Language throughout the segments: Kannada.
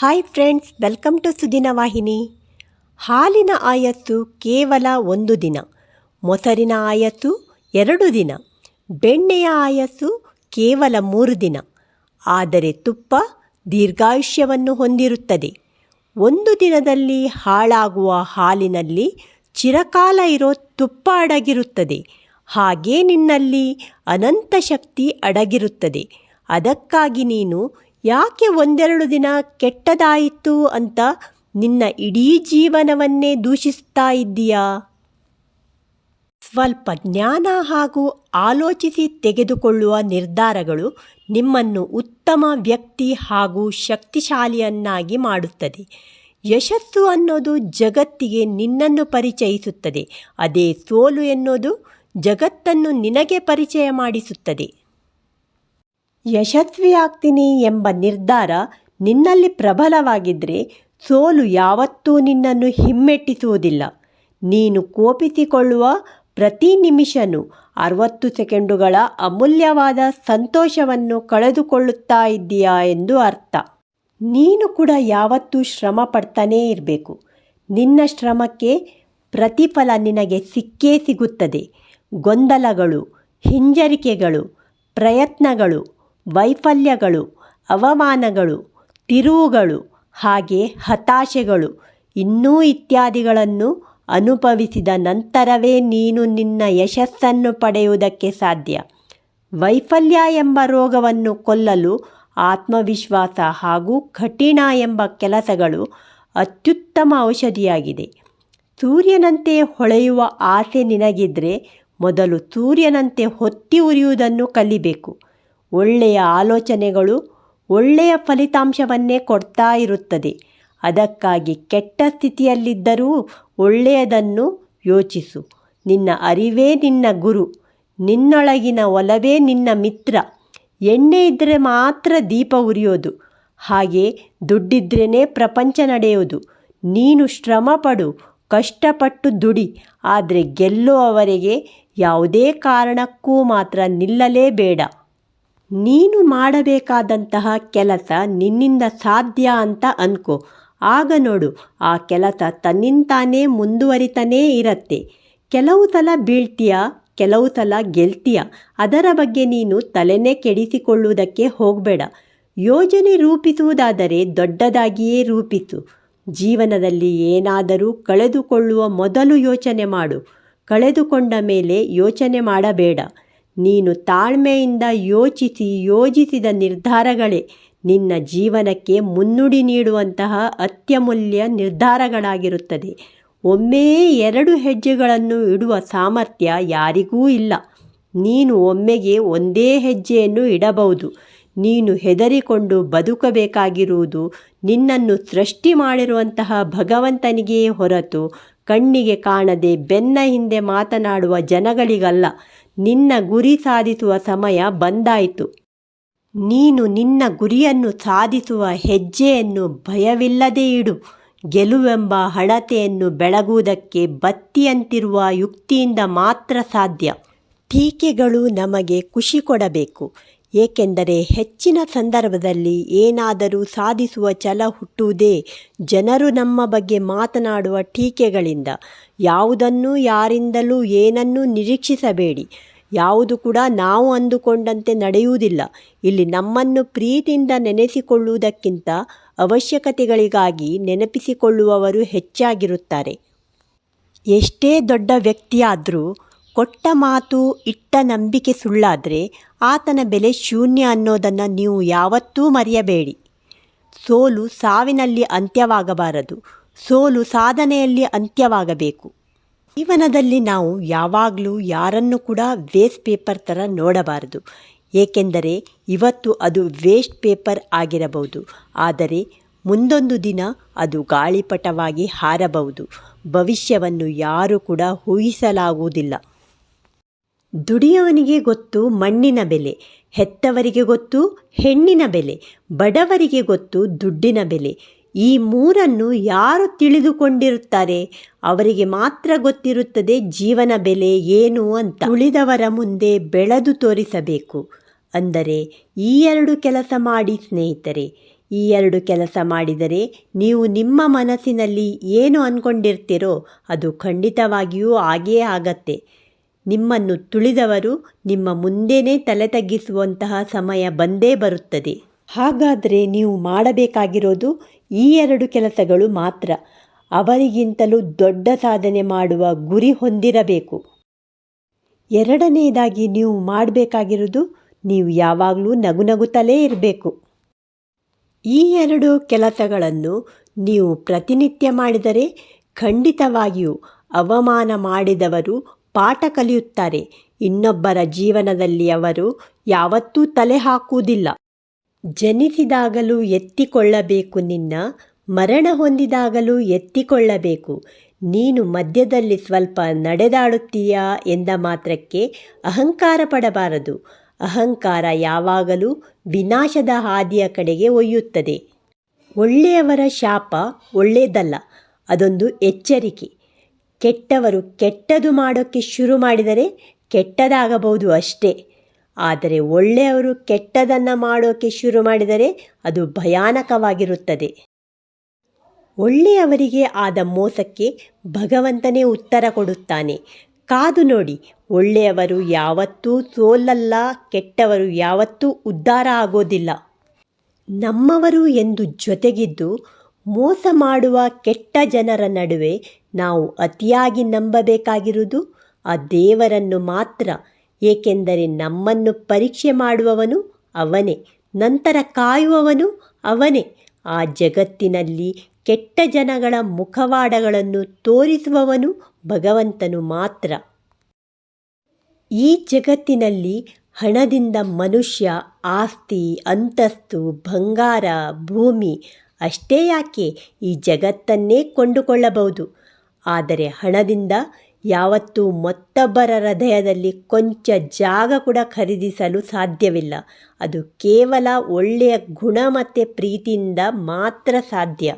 Hi friends welcome to Sudina ವಾಹಿನಿ ಹಾಲಿನ ಆಯಸ್ಸು ಕೇವಲ ಒಂದು ದಿನ, ಮೊಸರಿನ ಆಯಸ್ಸು ಎರಡು ದಿನ, ಬೆಣ್ಣೆಯ ಆಯಸ್ಸು ಕೇವಲ ಮೂರು ದಿನ. ಆದರೆ ತುಪ್ಪ ದೀರ್ಘಾಯುಷ್ಯವನ್ನು ಹೊಂದಿರುತ್ತದೆ. ಒಂದು ದಿನದಲ್ಲಿ ಹಾಳಾಗುವ ಹಾಲಿನಲ್ಲಿ ಚಿರಕಾಲ ಇರೋ ತುಪ್ಪ ಅಡಗಿರುತ್ತದೆ. ಹಾಗೇ ನಿನ್ನಲ್ಲಿ ಅನಂತ ಶಕ್ತಿ ಅಡಗಿರುತ್ತದೆ. ಅದಕ್ಕಾಗಿ ನೀನು ಯಾಕೆ ಒಂದೆರಡು ದಿನ ಕೆಟ್ಟದಾಯಿತು ಅಂತ ನಿನ್ನ ಇಡೀ ಜೀವನವನ್ನೇ ದೂಷಿಸ್ತಾ ಇದ್ದೀಯಾ? ಸ್ವಲ್ಪ ಜ್ಞಾನ ಹಾಗೂ ಆಲೋಚಿಸಿ ತೆಗೆದುಕೊಳ್ಳುವ ನಿರ್ಧಾರಗಳು ನಿಮ್ಮನ್ನು ಉತ್ತಮ ವ್ಯಕ್ತಿ ಹಾಗೂ ಶಕ್ತಿಶಾಲಿಯನ್ನಾಗಿ ಮಾಡುತ್ತದೆ. ಯಶಸ್ಸು ಅನ್ನೋದು ಜಗತ್ತಿಗೆ ನಿನ್ನನ್ನು ಪರಿಚಯಿಸುತ್ತದೆ. ಅದೇ ಸೋಲು ಎನ್ನೋದು ಜಗತ್ತನ್ನು ನಿನಗೆ ಪರಿಚಯ ಮಾಡಿಸುತ್ತದೆ. ಯಶಸ್ವಿಯಾಗ್ತೀನಿ ಎಂಬ ನಿರ್ಧಾರ ನಿನ್ನಲ್ಲಿ ಪ್ರಬಲವಾಗಿದ್ದರೆ ಸೋಲು ಯಾವತ್ತೂ ನಿನ್ನನ್ನು ಹಿಮ್ಮೆಟ್ಟಿಸುವುದಿಲ್ಲ. ನೀನು ಕೋಪಿಸಿಕೊಳ್ಳುವ ಪ್ರತಿ ನಿಮಿಷನೂ ಅರವತ್ತು ಸೆಕೆಂಡುಗಳ ಅಮೂಲ್ಯವಾದ ಸಂತೋಷವನ್ನು ಕಳೆದುಕೊಳ್ಳುತ್ತಾ ಇದ್ದೀಯಾ ಎಂದು ಅರ್ಥ. ನೀನು ಕೂಡ ಯಾವತ್ತೂ ಶ್ರಮ ಪಡ್ತಾನೇ ಇರಬೇಕು. ನಿನ್ನ ಶ್ರಮಕ್ಕೆ ಪ್ರತಿಫಲ ನಿನಗೆ ಸಿಕ್ಕೇ ಸಿಗುತ್ತದೆ. ಗೊಂದಲಗಳು, ಹಿಂಜರಿಕೆಗಳು, ಪ್ರಯತ್ನಗಳು ವೈಫಲ್ಯಗಳು, ಅವಮಾನಗಳು, ತಿರುವುಗಳು, ಹಾಗೆ ಹತಾಶೆಗಳು ಇನ್ನೂ ಇತ್ಯಾದಿಗಳನ್ನು ಅನುಭವಿಸಿದ ನಂತರವೇ ನೀನು ನಿನ್ನ ಯಶಸ್ಸನ್ನು ಪಡೆಯುವುದಕ್ಕೆ ಸಾಧ್ಯ. ವೈಫಲ್ಯ ಎಂಬ ರೋಗವನ್ನು ಕೊಲ್ಲಲು ಆತ್ಮವಿಶ್ವಾಸ ಹಾಗೂ ಕಠಿಣ ಎಂಬ ಕೆಲಸಗಳು ಅತ್ಯುತ್ತಮ ಔಷಧಿಯಾಗಿದೆ. ಸೂರ್ಯನಂತೆ ಹೊಳೆಯುವ ಆಸೆ ನಿನಗಿದ್ರೆ ಮೊದಲು ಸೂರ್ಯನಂತೆ ಹೊತ್ತಿ ಉರಿಯುವುದನ್ನು ಕಲಿಬೇಕು. ಒಳ್ಳೆಯ ಆಲೋಚನೆಗಳು ಒಳ್ಳೆಯ ಫಲಿತಾಂಶವನ್ನೇ ಕೊಡ್ತಾ ಇರುತ್ತದೆ. ಅದಕ್ಕಾಗಿ ಕೆಟ್ಟ ಸ್ಥಿತಿಯಲ್ಲಿದ್ದರೂ ಒಳ್ಳೆಯದನ್ನು ಯೋಚಿಸು. ನಿನ್ನ ಅರಿವೇ ನಿನ್ನ ಗುರು. ನಿನ್ನೊಳಗಿನ ಒಲವೇ ನಿನ್ನ ಮಿತ್ರ. ಎಣ್ಣೆ ಇದ್ದರೆ ಮಾತ್ರ ದೀಪ ಉರಿಯೋದು. ಹಾಗೆ ದುಡ್ಡಿದ್ರೇ ಪ್ರಪಂಚ ನಡೆಯೋದು. ನೀನು ಶ್ರಮಪಡು, ಕಷ್ಟಪಟ್ಟು ದುಡಿ. ಆದರೆ ಗೆಲ್ಲುವವರೆಗೆ ಯಾವುದೇ ಕಾರಣಕ್ಕೂ ಮಾತ್ರ ನಿಲ್ಲಲೇಬೇಡ. ನೀನು ಮಾಡಬೇಕಾದಂತಹ ಕೆಲಸ ನಿನ್ನಿಂದ ಸಾಧ್ಯ ಅಂತ ಅನ್ಕೋ. ಆಗ ನೋಡು, ಆ ಕೆಲಸ ತನ್ನಿಂತಾನೇ ಮುಂದುವರಿತಾನೇ ಇರತ್ತೆ. ಕೆಲವು ಸಲ ಬೀಳ್ತೀಯ, ಕೆಲವು ಸಲ ಗೆಲ್ತೀಯ. ಅದರ ಬಗ್ಗೆ ನೀನು ತಲೆನೇ ಕೆಡಿಸಿಕೊಳ್ಳುವುದಕ್ಕೆ ಹೋಗಬೇಡ. ಯೋಜನೆ ರೂಪಿಸುವುದಾದರೆ ದೊಡ್ಡದಾಗಿಯೇ ರೂಪಿಸು. ಜೀವನದಲ್ಲಿ ಏನಾದರೂ ಕಳೆದುಕೊಳ್ಳುವ ಮೊದಲು ಯೋಚನೆ ಮಾಡು. ಕಳೆದುಕೊಂಡ ಮೇಲೆ ಯೋಚನೆ ಮಾಡಬೇಡ. ನೀನು ತಾಳ್ಮೆಯಿಂದ ಯೋಚಿಸಿ, ಯೋಜಿಸಿದ ನಿರ್ಧಾರಗಳೇ ನಿನ್ನ ಜೀವನಕ್ಕೆ ಮುನ್ನುಡಿ ನೀಡುವಂತಹ ಅತ್ಯಮೂಲ್ಯ ನಿರ್ಧಾರಗಳಾಗಿರುತ್ತದೆ. ಒಮ್ಮೆ ಎರಡು ಹೆಜ್ಜೆಗಳನ್ನು ಇಡುವ ಸಾಮರ್ಥ್ಯ ಯಾರಿಗೂ ಇಲ್ಲ. ನೀನು ಒಮ್ಮೆಗೆ ಒಂದೇ ಹೆಜ್ಜೆಯನ್ನು ಇಡಬಹುದು. ನೀನು ಹೆದರಿಕೊಂಡು ಬದುಕಬೇಕಾಗಿರುವುದು ನಿನ್ನನ್ನು ಸೃಷ್ಟಿ ಮಾಡಿರುವಂತಹ ಭಗವಂತನಿಗೆಯೇ ಹೊರತು ಕಣ್ಣಿಗೆ ಕಾಣದೆ ಬೆನ್ನ ಹಿಂದೆ ಮಾತನಾಡುವ ಜನಗಳಿಗಲ್ಲ. ನಿನ್ನ ಗುರಿ ಸಾಧಿಸುವ ಸಮಯ ಬಂದಾಯಿತು. ನೀನು ನಿನ್ನ ಗುರಿಯನ್ನು ಸಾಧಿಸುವ ಹೆಜ್ಜೆಯನ್ನು ಭಯವಿಲ್ಲದೆ ಇಡು. ಗೆಲುವೆಂಬ ಹಣತೆಯನ್ನು ಬೆಳಗುವುದಕ್ಕೆ ಬತ್ತಿಯಂತಿರುವ ಯುಕ್ತಿಯಿಂದ ಮಾತ್ರ ಸಾಧ್ಯ. ಟೀಕೆಗಳು ನಮಗೆ ಖುಷಿ ಕೊಡಬೇಕು. ಏಕೆಂದರೆ ಹೆಚ್ಚಿನ ಸಂದರ್ಭದಲ್ಲಿ ಏನಾದರೂ ಸಾಧಿಸುವ ಛಲ ಹುಟ್ಟುವುದೇ ಜನರು ನಮ್ಮ ಬಗ್ಗೆ ಮಾತನಾಡುವ ಟೀಕೆಗಳಿಂದ. ಯಾವುದನ್ನೂ ಯಾರಿಂದಲೂ ಏನನ್ನೂ ನಿರೀಕ್ಷಿಸಬೇಡಿ. ಯಾವುದು ಕೂಡ ನಾವು ಅಂದುಕೊಂಡಂತೆ ನಡೆಯುವುದಿಲ್ಲ. ಇಲ್ಲಿ ನಮ್ಮನ್ನು ಪ್ರೀತಿಯಿಂದ ನೆನೆಸಿಕೊಳ್ಳುವುದಕ್ಕಿಂತ ಅವಶ್ಯಕತೆಗಳಿಗಾಗಿ ನೆನಪಿಸಿಕೊಳ್ಳುವವರು ಹೆಚ್ಚಾಗಿರುತ್ತಾರೆ. ಎಷ್ಟೇ ದೊಡ್ಡ ವ್ಯಕ್ತಿಯಾದರೂ ಕೊಟ್ಟ ಮಾತು, ಇಟ್ಟ ನಂಬಿಕೆ ಸುಳ್ಳಾದರೆ ಆತನ ಬೆಲೆ ಶೂನ್ಯ ಅನ್ನೋದನ್ನು ನೀವು ಯಾವತ್ತೂ ಮರೆಯಬೇಡಿ. ಸೋಲು ಸಾವಿನಲ್ಲಿ ಅಂತ್ಯವಾಗಬಾರದು. ಸೋಲು ಸಾಧನೆಯಲ್ಲಿ ಅಂತ್ಯವಾಗಬೇಕು. ಜೀವನದಲ್ಲಿ ನಾವು ಯಾವಾಗಲೂ ಯಾರನ್ನು ಕೂಡ ವೇಸ್ಟ್ ಪೇಪರ್ ಥರ ನೋಡಬಾರದು. ಏಕೆಂದರೆ ಇವತ್ತು ಅದು ವೇಸ್ಟ್ ಪೇಪರ್ ಆಗಿರಬಹುದು. ಆದರೆ ಮುಂದೊಂದು ದಿನ ಅದು ಗಾಳಿಪಟವಾಗಿ ಹಾರಬಹುದು. ಭವಿಷ್ಯವನ್ನು ಯಾರೂ ಕೂಡ ಊಹಿಸಲಾಗುವುದಿಲ್ಲ. ದುಡಿಯವನಿಗೆ ಗೊತ್ತು ಮಣ್ಣಿನ ಬೆಲೆ, ಹೆತ್ತವರಿಗೆ ಗೊತ್ತು ಹೆಣ್ಣಿನ ಬೆಲೆ, ಬಡವರಿಗೆ ಗೊತ್ತು ದುಡ್ಡಿನ ಬೆಲೆ ಈ ಮೂರನ್ನು ಯಾರು ತಿಳಿದುಕೊಂಡಿರುತ್ತಾರೆ? ಅವರಿಗೆ ಮಾತ್ರ ಗೊತ್ತಿರುತ್ತದೆ ಜೀವನ ಬೆಲೆ ಏನು ಅಂತ. ಉಳಿದವರ ಮುಂದೆ ಬೆಳೆದು ತೋರಿಸಬೇಕು. ಅಂದರೆ, ಈ ಎರಡು ಕೆಲಸ ಮಾಡಿ ಸ್ನೇಹಿತರೆ, ಈ ಎರಡು ಕೆಲಸ ಮಾಡಿದರೆ ನೀವು ನಿಮ್ಮ ಮನಸ್ಸಿನಲ್ಲಿ ಏನು ಅಂದ್ಕೊಂಡಿರ್ತೀರೋ ಅದು ಖಂಡಿತವಾಗಿಯೂ ಆಗೇ ಆಗತ್ತೆ. ನಿಮ್ಮನ್ನು ತುಳಿದವರು ನಿಮ್ಮ ಮುಂದೆನೇ ತಲೆ ತಗ್ಗಿಸುವಂತಹ ಸಮಯ ಬಂದೇ ಬರುತ್ತದೆ. ಹಾಗಾದರೆ ನೀವು ಮಾಡಬೇಕಾಗಿರೋದು ಈ ಎರಡು ಕೆಲಸಗಳು ಮಾತ್ರ ಅವರಿಗಿಂತಲೂ ದೊಡ್ಡ ಸಾಧನೆ ಮಾಡುವ ಗುರಿ ಹೊಂದಿರಬೇಕು. ಎರಡನೆಯದಾಗಿ ನೀವು ಮಾಡಬೇಕಾಗಿರೋದು ನೀವು ಯಾವಾಗಲೂ ನಗುನಗುತ್ತಲೇ ಇರಬೇಕು. ಈ ಎರಡು ಕೆಲಸಗಳನ್ನು ನೀವು ಪ್ರತಿನಿತ್ಯ ಮಾಡಿದರೆ ಖಂಡಿತವಾಗಿಯೂ ಅವಮಾನ ಮಾಡಿದವರು ಪಾಠ ಕಲಿಯುತ್ತಾರೆ. ಇನ್ನೊಬ್ಬರ ಜೀವನದಲ್ಲಿ ಅವರು ಯಾವತ್ತೂ ತಲೆ ಹಾಕುವುದಿಲ್ಲ. ಜನಿಸಿದಾಗಲೂ ಎತ್ತಿಕೊಳ್ಳಬೇಕು ನಿನ್ನ, ಮರಣ ಹೊಂದಿದಾಗಲೂ ಎತ್ತಿಕೊಳ್ಳಬೇಕು. ನೀನು ಮಧ್ಯದಲ್ಲಿ ಸ್ವಲ್ಪ ನಡೆದಾಡುತ್ತೀಯಾ ಎಂದ ಮಾತ್ರಕ್ಕೆ ಅಹಂಕಾರ ಪಡಬಾರದು. ಅಹಂಕಾರ ಯಾವಾಗಲೂ ವಿನಾಶದ ಹಾದಿಯ ಕಡೆಗೆ ಒಯ್ಯುತ್ತದೆ. ಒಳ್ಳೆಯವರ ಶಾಪ ಒಳ್ಳೆಯದಲ್ಲ, ಅದೊಂದು ಎಚ್ಚರಿಕೆ. ಕೆಟ್ಟವರು ಕೆಟ್ಟದು ಮಾಡೋಕ್ಕೆ ಶುರು ಮಾಡಿದರೆ ಕೆಟ್ಟದಾಗಬಹುದು ಅಷ್ಟೇ. ಆದರೆ ಒಳ್ಳೆಯವರು ಕೆಟ್ಟದನ್ನು ಮಾಡೋಕೆ ಶುರು ಮಾಡಿದರೆ ಅದು ಭಯಾನಕವಾಗಿರುತ್ತದೆ. ಒಳ್ಳೆಯವರಿಗೆ ಆದ ಮೋಸಕ್ಕೆ ಭಗವಂತನೇ ಉತ್ತರ ಕೊಡುತ್ತಾನೆ. ಕಾದು ನೋಡಿ, ಒಳ್ಳೆಯವರು ಯಾವತ್ತೂ ಸೋಲಲ್ಲ, ಕೆಟ್ಟವರು ಯಾವತ್ತೂ ಉದ್ಧಾರ ಆಗೋದಿಲ್ಲ. ನಮ್ಮವರು ಎಂದು ಜೊತೆಗಿದ್ದು, ಮೋಸ ಮಾಡುವ ಕೆಟ್ಟ ಜನರ ನಡುವೆ ನಾವು ಅತಿಯಾಗಿ ನಂಬಬೇಕಾಗಿರುವುದು ಆ ದೇವರನ್ನು ಮಾತ್ರ. ಏಕೆಂದರೆ ನಮ್ಮನ್ನು ಪರೀಕ್ಷೆ ಮಾಡುವವನು ಅವನೇ, ನಂತರ ಕಾಯುವವನು ಅವನೇ. ಆ ಜಗತ್ತಿನಲ್ಲಿ ಕೆಟ್ಟ ಜನಗಳ ಮುಖವಾಡಗಳನ್ನು ತೋರಿಸುವವನು ಭಗವಂತನು ಮಾತ್ರ. ಈ ಜಗತ್ತಿನಲ್ಲಿ ಹಣದಿಂದ ಮನುಷ್ಯ, ಆಸ್ತಿ, ಅಂತಸ್ತು, ಬಂಗಾರ, ಭೂಮಿ ಅಷ್ಟೇ ಯಾಕೆ? ಈ ಜಗತ್ತನ್ನೇ ಕೊಂಡುಕೊಳ್ಳಬಹುದು. ಆದರೆ ಹಣದಿಂದ ಯಾವತ್ತೂ ಮತ್ತೊಬ್ಬರ ಹೃದಯದಲ್ಲಿ ಕೊಂಚ ಜಾಗ ಕೂಡ ಖರೀದಿಸಲು ಸಾಧ್ಯವಿಲ್ಲ. ಅದು ಕೇವಲ ಒಳ್ಳೆಯ ಗುಣ ಮತ್ತು ಪ್ರೀತಿಯಿಂದ ಮಾತ್ರ ಸಾಧ್ಯ.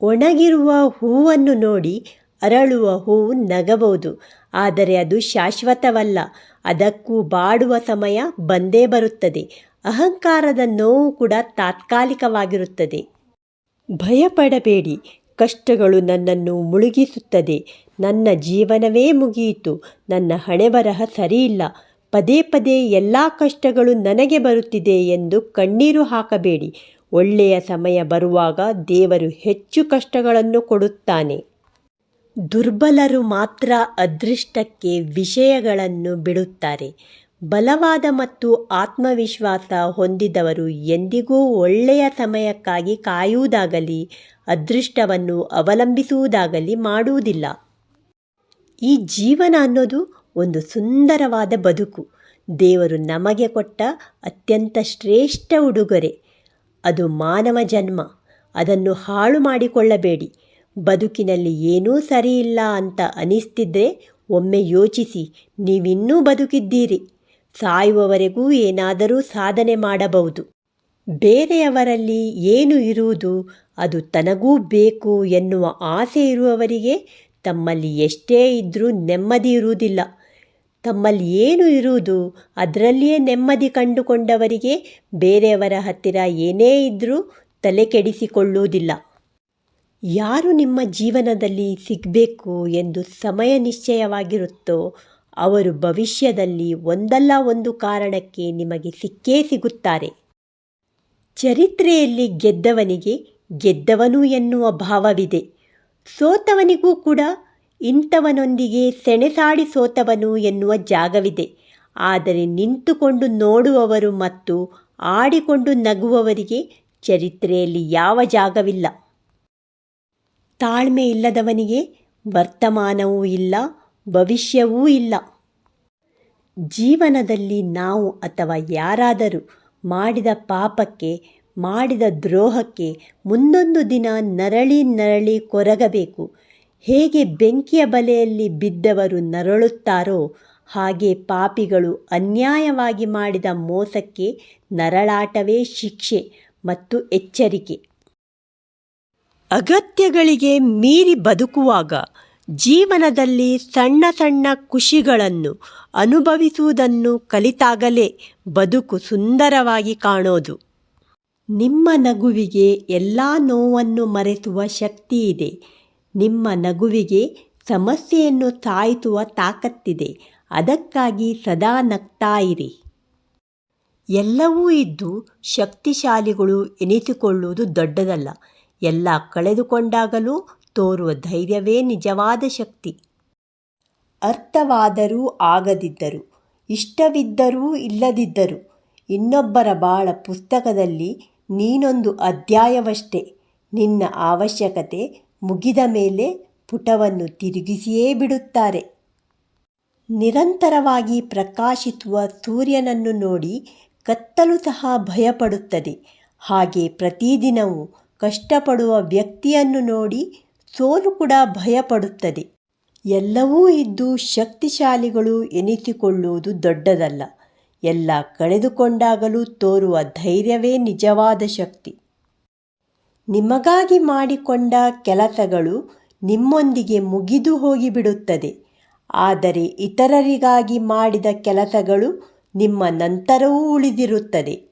ಒಣಗಿರುವ ಹೂವನ್ನು ನೋಡಿ ಅರಳುವ ಹೂವು ನಗಬಹುದು. ಆದರೆ ಅದು ಶಾಶ್ವತವಲ್ಲ. ಅದಕ್ಕೂ ಬಾಡುವ ಸಮಯ ಬಂದೇ ಬರುತ್ತದೆ. ಅಹಂಕಾರದ ನೋವು ಕೂಡ ತಾತ್ಕಾಲಿಕವಾಗಿರುತ್ತದೆ. ಭಯಪಡಬೇಡಿ. ಕಷ್ಟಗಳು ನನ್ನನ್ನು ಮುಳುಗಿಸುತ್ತದೆ. ನನ್ನ ಜೀವನವೇ ಮುಗಿಯಿತು. ನನ್ನ ಹಣೆಬರಹ ಸರಿಯಿಲ್ಲ. ಪದೇ ಪದೇ ಎಲ್ಲ ಕಷ್ಟಗಳು ನನಗೆ ಬರುತ್ತಿದೆ ಎಂದು ಕಣ್ಣೀರು ಹಾಕಬೇಡಿ. ಒಳ್ಳೆಯ ಸಮಯ ಬರುವಾಗ ದೇವರು ಹೆಚ್ಚು ಕಷ್ಟಗಳನ್ನು ಕೊಡುತ್ತಾನೆ. ದುರ್ಬಲರು ಮಾತ್ರ ಅದೃಷ್ಟಕ್ಕೆ ವಿಷಯಗಳನ್ನು ಬಿಡುತ್ತಾರೆ. ಬಲವಾದ ಮತ್ತು ಆತ್ಮವಿಶ್ವಾಸ ಹೊಂದಿದವರು ಎಂದಿಗೂ ಒಳ್ಳೆಯ ಸಮಯಕ್ಕಾಗಿ ಕಾಯುವುದಾಗಲಿ, ಅದೃಷ್ಟವನ್ನು ಅವಲಂಬಿಸುವುದಾಗಲಿ ಮಾಡುವುದಿಲ್ಲ. ಈ ಜೀವನ ಅನ್ನೋದು ಒಂದು ಸುಂದರವಾದ ಬದುಕು. ದೇವರು ನಮಗೆ ಕೊಟ್ಟ ಅತ್ಯಂತ ಶ್ರೇಷ್ಠ ಉಡುಗೊರೆ. ಅದು ಮಾನವ ಜನ್ಮ. ಅದನ್ನು ಹಾಳು ಮಾಡಿಕೊಳ್ಳಬೇಡಿ. ಬದುಕಿನಲ್ಲಿ ಏನೂ ಸರಿಯಿಲ್ಲ ಅಂತ ಅನಿಸ್ತಿದ್ರೆ ಒಮ್ಮೆ ಯೋಚಿಸಿ, ನೀವಿನ್ನೂ ಬದುಕಿದ್ದೀರಿ. ಸಾಯುವವರೆಗೂ ಏನಾದರೂ ಸಾಧನೆ ಮಾಡಬಹುದು. ಬೇರೆಯವರಲ್ಲಿ ಏನು ಇರುವುದು, ಅದು ತನಗೂ ಬೇಕು ಎನ್ನುವ ಆಸೆ ಇರುವವರಿಗೆ ತಮ್ಮಲ್ಲಿ ಎಷ್ಟೇ ಇದ್ದರೂ ನೆಮ್ಮದಿ ಇರುವುದಿಲ್ಲ. ತಮ್ಮಲ್ಲಿ ಏನು ಇರುವುದು, ಅದರಲ್ಲಿಯೇ ನೆಮ್ಮದಿ ಕಂಡುಕೊಂಡವರಿಗೆ ಬೇರೆಯವರ ಹತ್ತಿರ ಏನೇ ಇದ್ದರೂ ತಲೆ ಕೆಡಿಸಿಕೊಳ್ಳುವುದಿಲ್ಲ. ಯಾರು ನಿಮ್ಮ ಜೀವನದಲ್ಲಿ ಸಿಗಬೇಕು ಎಂದು ಸಮಯ ನಿಶ್ಚಯವಾಗಿರುತ್ತೋ ಅವರು ಭವಿಷ್ಯದಲ್ಲಿ ಒಂದಲ್ಲ ಒಂದು ಕಾರಣಕ್ಕೆ ನಿಮಗೆ ಸಿಕ್ಕೇ ಸಿಗುತ್ತಾರೆ. ಚರಿತ್ರೆಯಲ್ಲಿ ಗೆದ್ದವನಿಗೆ ಗೆದ್ದವನು ಎನ್ನುವ ಭಾವವಿದೆ. ಸೋತವನಿಗೂ ಕೂಡ ಇಂಥವನೊಂದಿಗೆ ಸೆಣೆಸಾಡಿ ಸೋತವನು ಎನ್ನುವ ಜಾಗವಿದೆ. ಆದರೆ ನಿಂತುಕೊಂಡು ನೋಡುವವರು ಮತ್ತು ಆಡಿಕೊಂಡು ನಗುವವರಿಗೆ ಚರಿತ್ರೆಯಲ್ಲಿ ಯಾವ ಜಾಗವಿಲ್ಲ. ತಾಳ್ಮೆ ಇಲ್ಲದವನಿಗೆ ವರ್ತಮಾನವೂ ಇಲ್ಲ ಭವಿಷ್ಯವೂ ಇಲ್ಲ. ಜೀವನದಲ್ಲಿ ನಾವು ಅಥವಾ ಯಾರಾದರೂ ಮಾಡಿದ ಪಾಪಕ್ಕೆ, ಮಾಡಿದ ದ್ರೋಹಕ್ಕೆ ಮುಂದೊಂದು ದಿನ ನರಳಿ ನರಳಿ ಕೊರಗಬೇಕು. ಹೇಗೆ ಬೆಂಕಿಯ ಬಲೆಯಲ್ಲಿ ಬಿದ್ದವರು ನರಳುತ್ತಾರೋ, ಹಾಗೆ ಪಾಪಿಗಳು ಅನ್ಯಾಯವಾಗಿ ಮಾಡಿದ ಮೋಸಕ್ಕೆ ನರಳಾಟವೇ ಶಿಕ್ಷೆ ಮತ್ತು ಎಚ್ಚರಿಕೆ. ಅಗತ್ಯಗಳಿಗೆ ಮೀರಿ ಬದುಕುವಾಗ ಜೀವನದಲ್ಲಿ ಸಣ್ಣ ಸಣ್ಣ ಖುಷಿಗಳನ್ನು ಅನುಭವಿಸುವುದನ್ನು ಕಲಿತಾಗಲೇ ಬದುಕು ಸುಂದರವಾಗಿ ಕಾಣೋದು. ನಿಮ್ಮ ನಗುವಿಗೆ ಎಲ್ಲ ನೋವನ್ನು ಮರೆಸುವ ಶಕ್ತಿ ಇದೆ. ನಿಮ್ಮ ನಗುವಿಗೆ ಸಮಸ್ಯೆಯನ್ನು ಸಾಯಿಸುವ ತಾಕತ್ತಿದೆ. ಅದಕ್ಕಾಗಿ ಸದಾ ನಗ್ತಾ ಇರಿ. ಎಲ್ಲವೂ ಇದ್ದು ಶಕ್ತಿಶಾಲಿಗಳು ಎನಿಸಿಕೊಳ್ಳುವುದು ದೊಡ್ಡದಲ್ಲ. ಎಲ್ಲ ಕಳೆದುಕೊಂಡಾಗಲೂ ತೋರುವ ಧೈರ್ಯವೇ ನಿಜವಾದ ಶಕ್ತಿ. ಅರ್ಥವಾದರೂ ಆಗದಿದ್ದರು, ಇಷ್ಟವಿದ್ದರೂ ಇಲ್ಲದಿದ್ದರು. ಇನ್ನೊಬ್ಬರ ಬಾಳ ಪುಸ್ತಕದಲ್ಲಿ ನೀನೊಂದು ಅಧ್ಯಾಯವಷ್ಟೇ. ನಿನ್ನ ಅವಶ್ಯಕತೆ ಮುಗಿದ ಮೇಲೆ ಪುಟವನ್ನು ತಿರುಗಿಸಿಯೇ ಬಿಡುತ್ತಾರೆ. ನಿರಂತರವಾಗಿ ಪ್ರಕಾಶಿಸುವ ಸೂರ್ಯನನ್ನು ನೋಡಿ ಕತ್ತಲು ಸಹ ಭಯಪಡುತ್ತದೆ. ಹಾಗೆ ಪ್ರತಿದಿನವೂ ಕಷ್ಟಪಡುವ ವ್ಯಕ್ತಿಯನ್ನು ನೋಡಿ ಸೋಲು ಕೂಡ ಭಯಪಡುತ್ತದೆ. ಎಲ್ಲವೂ ಇದ್ದು ಶಕ್ತಿಶಾಲಿಗಳು ಎನಿಸಿಕೊಳ್ಳುವುದು ದೊಡ್ಡದಲ್ಲ. ಎಲ್ಲ ಕಳೆದುಕೊಂಡಾಗಲೂ ತೋರುವ ಧೈರ್ಯವೇ ನಿಜವಾದ ಶಕ್ತಿ. ನಿಮಗಾಗಿ ಮಾಡಿಕೊಂಡ ಕೆಲಸಗಳು ನಿಮ್ಮೊಂದಿಗೆ ಮುಗಿದು ಹೋಗಿಬಿಡುತ್ತದೆ. ಆದರೆ ಇತರರಿಗಾಗಿ ಮಾಡಿದ ಕೆಲಸಗಳು ನಿಮ್ಮ ನಂತರವೂ ಉಳಿದಿರುತ್ತದೆ.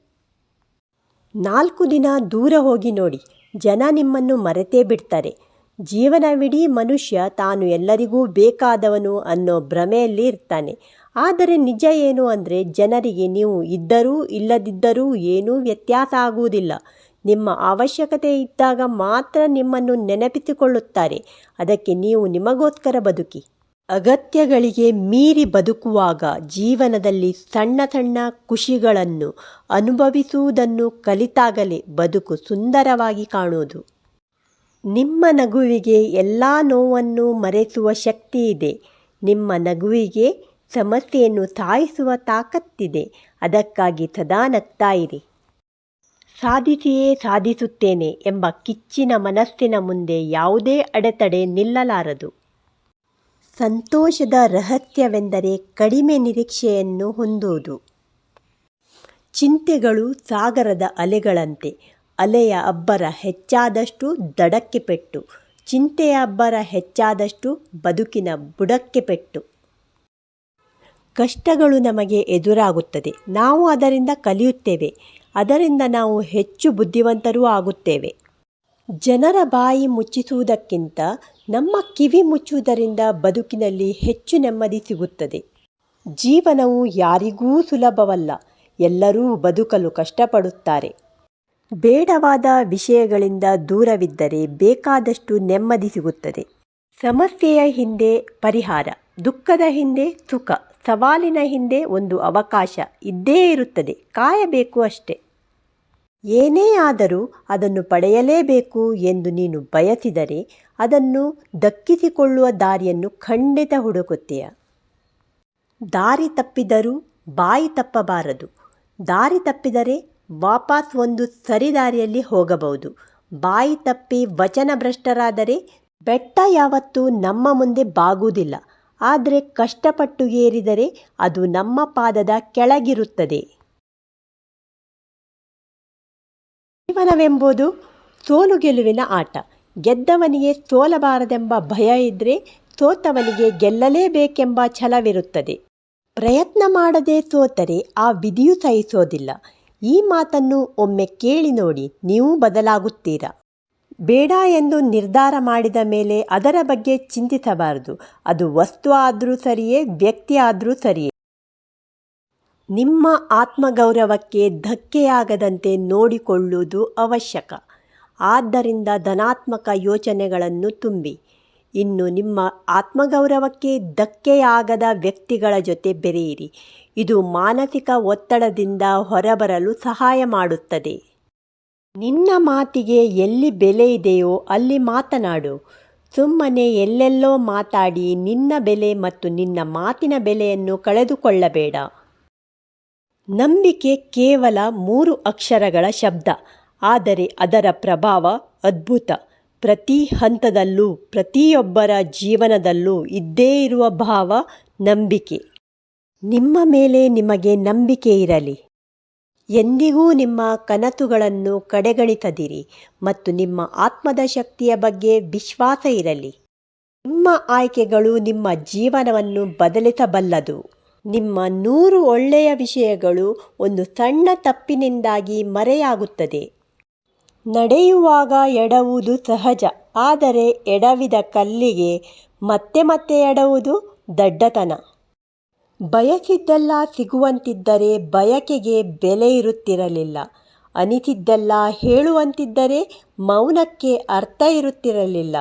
ನಾಲ್ಕು ದಿನ ದೂರ ಹೋಗಿ ನೋಡಿ. ಜನ ನಿಮ್ಮನ್ನು ಮರೆತೇ ಬಿಡ್ತಾರೆ. ಜೀವನವಿಡೀ ಮನುಷ್ಯ ತಾನು ಎಲ್ಲರಿಗೂ ಬೇಕಾದವನು ಅನ್ನೋ ಭ್ರಮೆಯಲ್ಲಿ ಇರ್ತಾನೆ. ಆದರೆ ನಿಜ ಏನು ಅಂದರೆ ಜನರಿಗೆ ನೀವು ಇದ್ದರೂ ಇಲ್ಲದಿದ್ದರೂ ಏನೂ ವ್ಯತ್ಯಾಸ ಆಗುವುದಿಲ್ಲ. ನಿಮ್ಮ ಅವಶ್ಯಕತೆ ಇದ್ದಾಗ ಮಾತ್ರ ನಿಮ್ಮನ್ನು ನೆನಪಿಸಿಕೊಳ್ಳುತ್ತಾರೆ. ಅದಕ್ಕೆ ನೀವು ನಿಮಗೋಸ್ಕರ ಬದುಕಿ. ಅಗತ್ಯಗಳಿಗೆ ಮೀರಿ ಬದುಕುವಾಗ ಜೀವನದಲ್ಲಿ ಸಣ್ಣ ಸಣ್ಣ ಖುಷಿಗಳನ್ನು ಅನುಭವಿಸುವುದನ್ನು ಕಲಿತಾಗಲೇ ಬದುಕು ಸುಂದರವಾಗಿ ಕಾಣುವುದು. ನಿಮ್ಮ ನಗುವಿಗೆ ಎಲ್ಲ ನೋವನ್ನು ಮರೆಸುವ ಶಕ್ತಿ ಇದೆ. ನಿಮ್ಮ ನಗುವಿಗೆ ಸಮಸ್ಯೆಯನ್ನು ಸಾಯಿಸುವ ತಾಕತ್ತಿದೆ. ಅದಕ್ಕಾಗಿ ಸದಾ ನಗ್ತಾ ಇರಿ. ಸಾಧಿಸಿಯೇ ಸಾಧಿಸುತ್ತೇನೆ ಎಂಬ ಕಿಚ್ಚಿನ ಮನಸ್ಸಿನ ಮುಂದೆ ಯಾವುದೇ ಅಡೆತಡೆ ನಿಲ್ಲಲಾರದು. ಸಂತೋಷದ ರಹಸ್ಯವೆಂದರೆ ಕಡಿಮೆ ನಿರೀಕ್ಷೆಯನ್ನು ಹೊಂದುವುದು. ಚಿಂತೆಗಳು ಸಾಗರದ ಅಲೆಗಳಂತೆ. ಅಲೆಯ ಅಬ್ಬರ ಹೆಚ್ಚಾದಷ್ಟು ದಡಕ್ಕೆ ಪೆಟ್ಟು, ಚಿಂತೆಯ ಅಬ್ಬರ ಹೆಚ್ಚಾದಷ್ಟು ಬದುಕಿನ ಬುಡಕ್ಕೆ ಪೆಟ್ಟು. ಕಷ್ಟಗಳು ನಮಗೆ ಎದುರಾಗುತ್ತದೆ. ನಾವು ಅದರಿಂದ ಕಲಿಯುತ್ತೇವೆ. ಅದರಿಂದ ನಾವು ಹೆಚ್ಚು ಬುದ್ಧಿವಂತರೂ ಆಗುತ್ತೇವೆ. ಜನರ ಬಾಯಿ ಮುಚ್ಚಿಸುವುದಕ್ಕಿಂತ ನಮ್ಮ ಕಿವಿ ಮುಚ್ಚುವುದರಿಂದ ಬದುಕಿನಲ್ಲಿ ಹೆಚ್ಚು ನೆಮ್ಮದಿ ಸಿಗುತ್ತದೆ. ಜೀವನವು ಯಾರಿಗೂ ಸುಲಭವಲ್ಲ. ಎಲ್ಲರೂ ಬದುಕಲು ಕಷ್ಟಪಡುತ್ತಾರೆ. ಬೇಡವಾದ ವಿಷಯಗಳಿಂದ ದೂರವಿದ್ದರೆ ಬೇಕಾದಷ್ಟು ನೆಮ್ಮದಿ ಸಿಗುತ್ತದೆ. ಸಮಸ್ಯೆಯ ಹಿಂದೆ ಪರಿಹಾರ, ದುಃಖದ ಹಿಂದೆ ಸುಖ, ಸವಾಲಿನ ಹಿಂದೆ ಒಂದು ಅವಕಾಶ ಇದ್ದೇ ಇರುತ್ತದೆ, ಕಾಯಬೇಕು ಅಷ್ಟೆ. ಏನೇ ಆದರೂ ಅದನ್ನು ಪಡೆಯಲೇಬೇಕು ಎಂದು ನೀನು ಬಯಸಿದರೆ ಅದನ್ನು ದಕ್ಕಿಸಿಕೊಳ್ಳುವ ದಾರಿಯನ್ನು ಖಂಡಿತ ಹುಡುಕುತ್ತೀಯ. ದಾರಿ ತಪ್ಪಿದರೂ ಬಾಯಿ ತಪ್ಪಬಾರದು. ದಾರಿ ತಪ್ಪಿದರೆ ವಾಪಸ್ ಒಂದು ಸರಿದಾರಿಯಲ್ಲಿ ಹೋಗಬಹುದು. ಬಾಯಿ ತಪ್ಪಿ ವಚನಭ್ರಷ್ಟರಾದರೆ ಬೆಟ್ಟ ಯಾವತ್ತೂ ನಮ್ಮ ಮುಂದೆ ಬಾಗುವುದಿಲ್ಲ. ಆದರೆ ಕಷ್ಟಪಟ್ಟು ಏರಿದರೆ ಅದು ನಮ್ಮ ಪಾದದ ಕೆಳಗಿರುತ್ತದೆ. ಜೀವನವೆಂಬುದು ಸೋಲು ಗೆಲುವಿನ ಆಟ. ಗೆದ್ದವನಿಗೆ ಸೋಲಬಾರದೆಂಬ ಭಯ ಇದ್ದರೆ ಸೋತವನಿಗೆ ಗೆಲ್ಲಲೇಬೇಕೆಂಬ ಛಲವಿರುತ್ತದೆ. ಪ್ರಯತ್ನ ಮಾಡದೆ ಸೋತರೆ ಆ ವಿಧಿಯು ಸಹಿಸೋದಿಲ್ಲ. ಈ ಮಾತನ್ನು ಒಮ್ಮೆ ಕೇಳಿ ನೋಡಿ ನೀವು ಬದಲಾಗುತ್ತೀರಾ? ಬೇಡ ಎಂದು ನಿರ್ಧಾರ ಮಾಡಿದ ಮೇಲೆ ಅದರ ಬಗ್ಗೆ ಚಿಂತಿಸಬಾರದು. ಅದು ವಸ್ತು ಆದರೂ ಸರಿಯೇ, ವ್ಯಕ್ತಿ ಆದರೂ ಸರಿಯೇ. ನಿಮ್ಮ ಆತ್ಮಗೌರವಕ್ಕೆ ಧಕ್ಕೆಯಾಗದಂತೆ ನೋಡಿಕೊಳ್ಳುವುದು ಅವಶ್ಯಕ. ಆದ್ದರಿಂದ ಧನಾತ್ಮಕ ಯೋಚನೆಗಳನ್ನು ತುಂಬಿ. ಇನ್ನು ನಿಮ್ಮ ಆತ್ಮಗೌರವಕ್ಕೆ ಧಕ್ಕೆಯಾಗದ ವ್ಯಕ್ತಿಗಳ ಜೊತೆ ಬೆರೆಯಿರಿ. ಇದು ಮಾನಸಿಕ ಒತ್ತಡದಿಂದ ಹೊರಬರಲು ಸಹಾಯ ಮಾಡುತ್ತದೆ. ನಿನ್ನ ಮಾತಿಗೆ ಎಲ್ಲಿ ಬೆಲೆ ಇದೆಯೋ ಅಲ್ಲಿ ಮಾತನಾಡು. ಸುಮ್ಮನೆ ಎಲ್ಲೆಲ್ಲೋ ಮಾತಾಡಿ ನಿನ್ನ ಬೆಲೆ ಮತ್ತು ನಿನ್ನ ಮಾತಿನ ಬೆಲೆಯನ್ನು ಕಳೆದುಕೊಳ್ಳಬೇಡ. ನಂಬಿಕೆ ಕೇವಲ ಮೂರು ಅಕ್ಷರಗಳ ಶಬ್ದ. ಆದರೆ ಅದರ ಪ್ರಭಾವ ಅದ್ಭುತ. ಪ್ರತಿ ಹಂತದಲ್ಲೂ, ಪ್ರತಿಯೊಬ್ಬರ ಜೀವನದಲ್ಲೂ ಇದ್ದೇ ಇರುವ ಭಾವ, ನಂಬಿಕೆ. ನಿಮ್ಮ ಮೇಲೆ ನಿಮಗೆ ನಂಬಿಕೆ ಇರಲಿ. ಎಂದಿಗೂ ನಿಮ್ಮ ಕನಸುಗಳನ್ನು ಕಡೆಗಣಿಸದಿರಿ ಮತ್ತು ನಿಮ್ಮ ಆತ್ಮದ ಶಕ್ತಿಯ ಬಗ್ಗೆ ವಿಶ್ವಾಸ ಇರಲಿ. ನಿಮ್ಮ ಆಯ್ಕೆಗಳು ನಿಮ್ಮ ಜೀವನವನ್ನು ಬದಲಿಸಬಲ್ಲದು. ನಿಮ್ಮ ನೂರು ಒಳ್ಳೆಯ ವಿಷಯಗಳು ಒಂದು ಸಣ್ಣ ತಪ್ಪಿನಿಂದಾಗಿ ಮರೆಯಾಗುತ್ತದೆ. ನಡೆಯುವಾಗ ಎಡವುದು ಸಹಜ, ಆದರೆ ಎಡವಿದ ಕಲ್ಲಿಗೆ ಮತ್ತೆ ಮತ್ತೆ ಎಡವುದು ದಡ್ಡತನ. ಬಯಸಿದ್ದೆಲ್ಲ ಸಿಗುವಂತಿದ್ದರೆ ಬಯಕೆಗೆ ಬೆಲೆ ಇರುತ್ತಿರಲಿಲ್ಲ. ಅನಿಸಿದ್ದೆಲ್ಲ ಹೇಳುವಂತಿದ್ದರೆ ಮೌನಕ್ಕೆ ಅರ್ಥ ಇರುತ್ತಿರಲಿಲ್ಲ.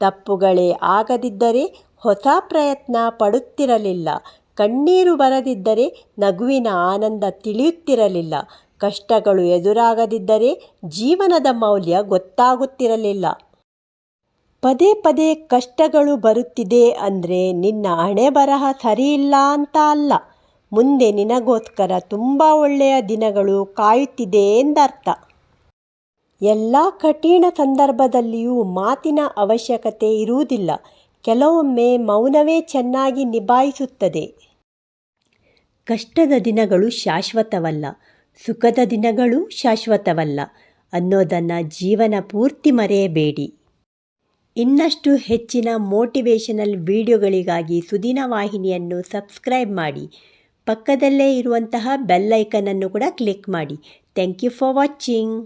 ತಪ್ಪುಗಳೇ ಆಗದಿದ್ದರೆ ಹೊಸ ಪ್ರಯತ್ನ ಪಡುತ್ತಿರಲಿಲ್ಲ. ಕಣ್ಣೀರು ಬರದಿದ್ದರೆ ನಗುವಿನ ಆನಂದ ತಿಳಿಯುತ್ತಿರಲಿಲ್ಲ. ಕಷ್ಟಗಳು ಎದುರಾಗದಿದ್ದರೆ ಜೀವನದ ಮೌಲ್ಯ ಗೊತ್ತಾಗುತ್ತಿರಲಿಲ್ಲ. ಪದೇ ಪದೇ ಕಷ್ಟಗಳು ಬರುತ್ತಿದೆ ಅಂದರೆ ನಿನ್ನ ಹಣೆ ಬರಹ ಸರಿಯಿಲ್ಲ ಅಂತ ಅಲ್ಲ. ಮುಂದೆ ನಿನಗೋಸ್ಕರ ತುಂಬ ಒಳ್ಳೆಯ ದಿನಗಳು ಕಾಯುತ್ತಿದೆ ಎಂದರ್ಥ. ಎಲ್ಲ ಕಠಿಣ ಸಂದರ್ಭದಲ್ಲಿಯೂ ಮಾತಿನ ಅವಶ್ಯಕತೆ ಇರುವುದಿಲ್ಲ. ಕೆಲವೊಮ್ಮೆ ಮೌನವೇ ಚೆನ್ನಾಗಿ ನಿಭಾಯಿಸುತ್ತದೆ. ಕಷ್ಟದ ದಿನಗಳು ಶಾಶ್ವತವಲ್ಲ. ಸುಖದ ದಿನಗಳು ಶಾಶ್ವತವಲ್ಲ. ಅನ್ನೋದನ್ನು ಜೀವನ ಪೂರ್ತಿ ಮರೆಯಬೇಡಿ. ಇನ್ನಷ್ಟು ಹೆಚ್ಚಿನ ಮೋಟಿವೇಶನಲ್ ವಿಡಿಯೋಗಳಿಗಾಗಿ ಸುದಿನ ವಾಹಿನಿಯನ್ನು ಸಬ್ಸ್ಕ್ರೈಬ್ ಮಾಡಿ. ಪಕ್ಕದಲ್ಲೇ ಇರುವಂತಹ ಬೆಲ್ಲೈಕನನ್ನು ಕೂಡ ಕ್ಲಿಕ್ ಮಾಡಿ. Thank you for watching.